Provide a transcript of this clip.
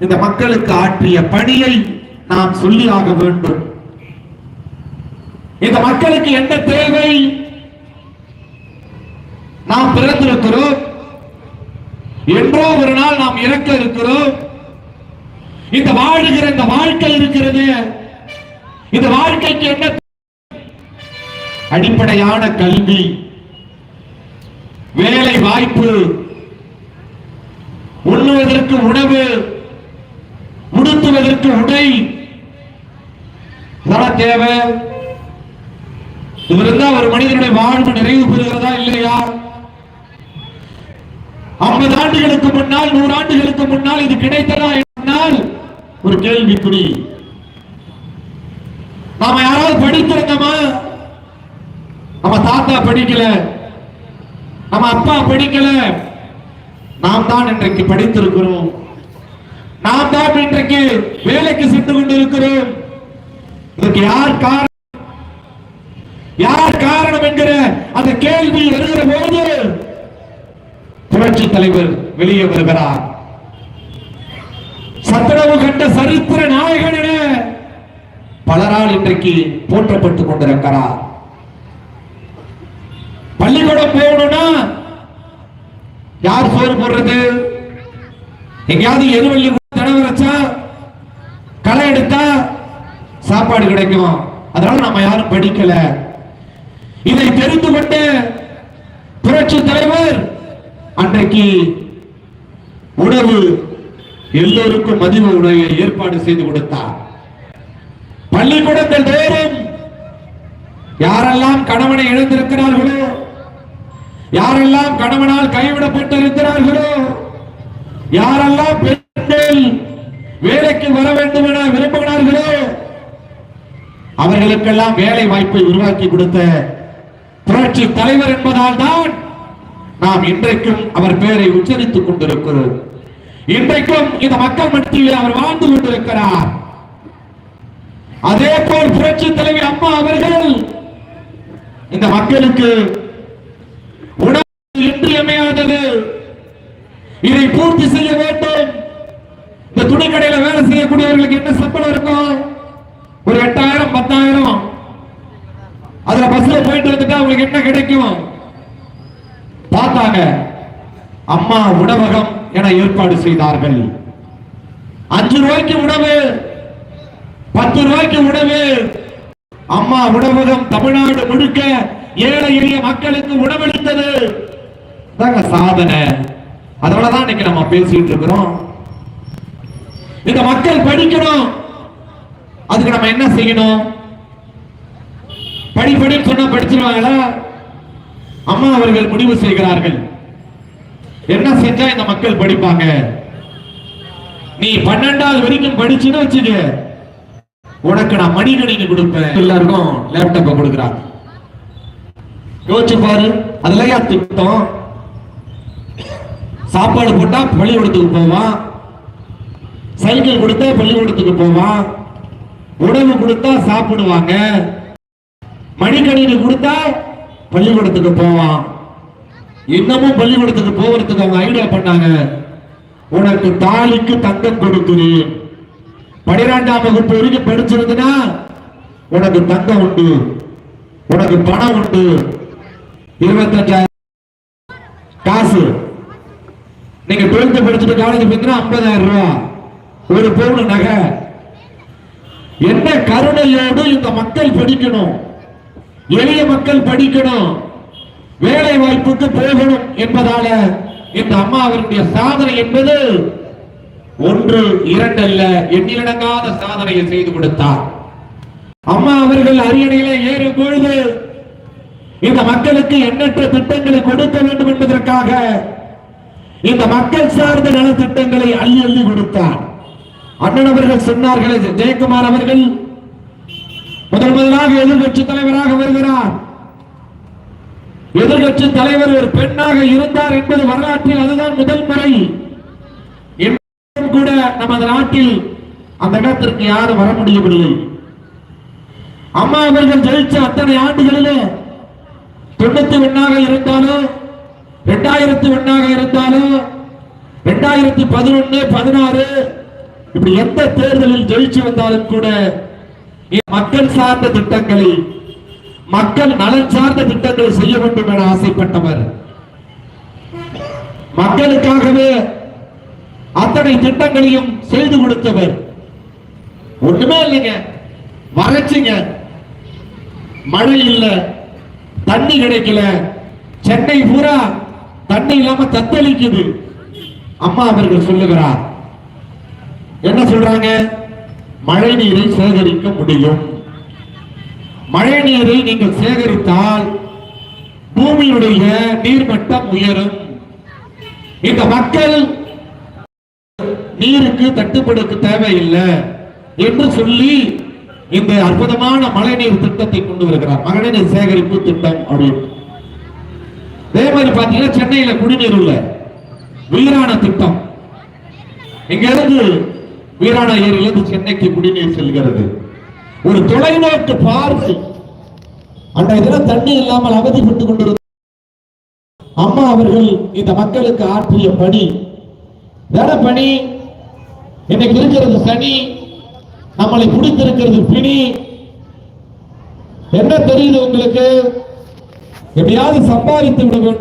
இந்த மக்களுக்கு ஆற்றிய பணியை நாம் சொல்லி ஆக வேண்டும். இந்த மக்களுக்கு என்ன தேவை? நாம் பிறந்திருக்கிறோம். என்றோ ஒரு நாள் நாம் இறக்க இருக்கிறோம். இந்த வாழுகிற இந்த வாழ்க்கை இருக்கிறது. இந்த வாழ்க்கைக்கு என்ன அடிப்படையான கல்வி வேலை வாய்ப்பு உண்ணுவதற்கு உணவு உடுத்துவதற்கு உடை. இதெல்லாம் தேவை இது இருந்தா ஒரு மனிதனுடைய வாழ்வு நிறைவு பெறுகிறதா இல்லையா? ஐம்பது ஆண்டுகளுக்கு முன்னால் நூறு ஆண்டுகளுக்கு முன்னால் இது கிடைத்ததா என்றால் ஒரு கேள்விக்குறி. நாம யாராவது படித்திருந்தோமா? நம்ம தாத்தா படிக்கல. நம்ம அப்பா படிக்கல. நாம் தான் இன்றைக்கு படித்திருக்கிறோம். நாம் தான் இன்றைக்கு வேலைக்கு சென்று கொண்டிருக்கிறோம். இதற்கு யார் காரணம்? யார் காரணம் என்கிற அந்த கேள்வி எழுகிற போது புரட்சி தலைவர் வெளியே வருகிறார். சத்துணவு கண்ட சரித்திர நாயகன் என பலரால் இன்றைக்கு போற்றப்பட்டுக் கொண்டிருக்கிறார். பள்ளிக்கூடம் போகணும்னா யார் சோறு போடுறது? எங்கேயாவது எருவள்ளி சாப்பாடு கிடைக்கும். அதனால நம்ம யாரும் படிக்கல. இதை தெரிந்து கொண்ட புரட்சி தலைவர் அன்றைக்கு உணவு எல்லோருக்கும் மதிய உணவை ஏற்பாடு செய்து கொடுத்தார். பள்ளிக்கூடங்கள் தோறும் யாரெல்லாம் கணவனை இழந்திருக்கிறார்களோ யாரெல்லாம் கணவனால் கைவிடப்பட்டிருக்கிறார்களோ யாரெல்லாம் பெண்கள் வேலைக்கு வர வேண்டும் என விரும்புகிறார்களோ அவர்களுக்கெல்லாம் வேலை வாய்ப்பை உருவாக்கி கொடுத்த புரட்சி தலைவர் என்பதால் தான் நாம் இன்றைக்கும் அவர் பெயரை உச்சரித்துக் கொண்டிருக்கிறோம். இன்றைக்கும் இந்த மக்கள் மத்தியில் அவர் வாழ்ந்து கொண்டிருக்கிறார். அதே போல் புரட்சி தலைவி அம்மா அவர்கள் இந்த மக்களுக்கு உணவு இன்றியமையாதது இதை பூர்த்தி செய்ய வேண்டும். இந்த துணிக்கடையில வேலை செய்யக்கூடியவர்களுக்கு என்ன சம்பளம் இருக்கும் அதுல பஸ்ல போயிட்டு வந்துட்டா உங்களுக்கு என்ன கிடைக்கும்? பார்த்தாங்க. அம்மா உணவகம் என ஏற்பாடு செய்தார்கள். அஞ்சு ரூபாய்க்கு உணவு பத்து ரூபாய்க்கு உணவு. அம்மா உணவகம் தமிழ்நாடு முழுக்க ஏழை எளிய மக்களுக்கு உணவளித்தது. தாங்க சாதனை. அதனாலதான் இன்னைக்கு நம்ம பேசிட்டு இருக்கிறோம். இந்த மக்கள் படிக்கணும். அதுக்கு நம்ம என்ன செய்யணும்? படி சொன்னா படிச்சிருவாங்களா? அம்மா அவர்கள் முடிவு செய்கிறார்கள். என்ன செஞ்சா இந்த மக்கள் படிப்பாங்க? நீ பன்னெண்டாவது வரைக்கும் படிச்சுன்னு வச்சுக்க. உனக்கு நான் மடிக்கணினி கொடுப்பேன். எல்லாருக்கும் லேப்டாப்பை கொடுக்குறாங்க யோசிச்சு பாரு அதுலயா திட்டம்? சாப்பாடு போட்டா பள்ளிக்கூடத்துக்கு போவான். சைக்கிள் கொடுத்தா பள்ளிக்கூடத்துக்கு போவான். உணவு கொடுத்தா சாப்பிடுவாங்க. மடிக்கணினி கொடுத்தா பள்ளிக்கூடத்துக்கு போவான். இன்னமும் பள்ளிக்கூடத்துக்கு போகிறதுக்கு அவங்க ஐடியா பண்ணாங்க. உனக்கு தாலிக்கு தங்கம் கொடுக்கிறேன். பனிரெண்டாம் வகுப்பு வரைக்கும் படிச்சிருந்தனா உனக்கு தங்கம் உண்டு. உனக்கு பணம் உண்டு. இருபத்தஞ்சாயிரம். காசு. நீங்க டுவெல்த் படிச்சுட்டு காலேஜ் போயிருந்தா ஐம்பதாயிரம் ரூபாய் ஒரு பவுன் நகை. என்ன கருணையோடு இந்த மக்கள் படிக்கணும். எளிய மக்கள் படிக்கணும். வேலை வாய்ப்புக்கு போகணும் என்பதால இந்த அம்மா அவருடைய சாதனை என்பது ஒன்று இரண்டல்ல எண்ணிலடங்காத சாதனையை செய்து கொடுத்தார். அம்மா அவர்கள் அரியணையில ஏறும் பொழுது இந்த மக்களுக்கு எண்ணற்ற திட்டங்களை கொடுக்க வேண்டும் என்பதற்காக இந்த மக்கள் சார்ந்த நலத்திட்டங்களை அள்ளி அள்ளி கொடுத்தார். அண்ணன் அவர்கள் சொன்னார்கள் ஜெயக்குமார் அவர்கள் முதல் முதலாக எதிர்கட்சி தலைவராக வருகிறார். எதிர்கட்சி தலைவர் ஒரு பெண்ணாக இருந்தார் என்பது வரலாற்றில் அதுதான் முதல் முறை. கூட நமது நாட்டில் அந்த இடத்திற்கு யாரும் வர முடியவில்லை. அம்மா அவர்கள் ஜெயிச்ச அத்தனை ஆண்டுகளிலே தொண்ணூத்தி ஒன்னாக இருந்தாலும் இரண்டாயிரத்தி ஒன்னாக இருந்தாலும் இரண்டாயிரத்தி பதினொன்னு பதினாறு இப்படி எந்த தேர்தலில் ஜெயிச்சு வந்தாலும் கூட மக்கள் சார்ந்த திட்டங்களை மக்கள் நலன் சார்ந்த திட்டங்களை செய்ய வேண்டும் என ஆசைப்பட்டவர். மக்களுக்காகவே அத்தனை திட்டங்களையும் செய்து கொடுத்தவர். ஒண்ணுமே இல்லைங்க. வறட்சிங்க. மழை இல்ல. தண்ணி கிடைக்கல. சென்னை பூரா தண்ணி இல்லாம தத்தளிக்குது. அம்மா அவர்கள் சொல்லுகிறார். என்ன சொல்றாங்க? மழை நீரை சேகரிக்க முடியும். மழை நீரை நீங்கள் சேகரித்தால் பூமியுடைய நீர்மட்டம் உயரும். இந்த மக்கள் நீருக்கு தட்டுப்படுத்த தேவையில்லை என்று சொல்லி இந்த அற்புதமான மழைநீர் திட்டத்தை கொண்டு வருகிறார். மழைநீர் சேகரிப்பு திட்டம் அப்படின்னு. அதே மாதிரி பாத்தீங்கன்னா சென்னையில குடிநீர் உள்ள உயிரான திட்டம். இங்க இருந்து வீராணகிரியிலிருந்து சென்னைக்கு குடிநீர் செல்கிறது. ஒரு தொலைநோக்கு பார்வை. அன்றைய தினம் தண்ணி இல்லாமல் அவதிப்பட்டுக் கொண்டிருந்த அம்மா அவர்கள் இந்த மக்களுக்கு ஆற்றிய பணி. வேற பணி. இன்னைக்கு இருக்கிறது சனி. நம்மளை பிடித்திருக்கிறது பிணி. என்ன தெரியுது உங்களுக்கு? எப்படியாவது சம்பாதித்து விட வேண்டும்.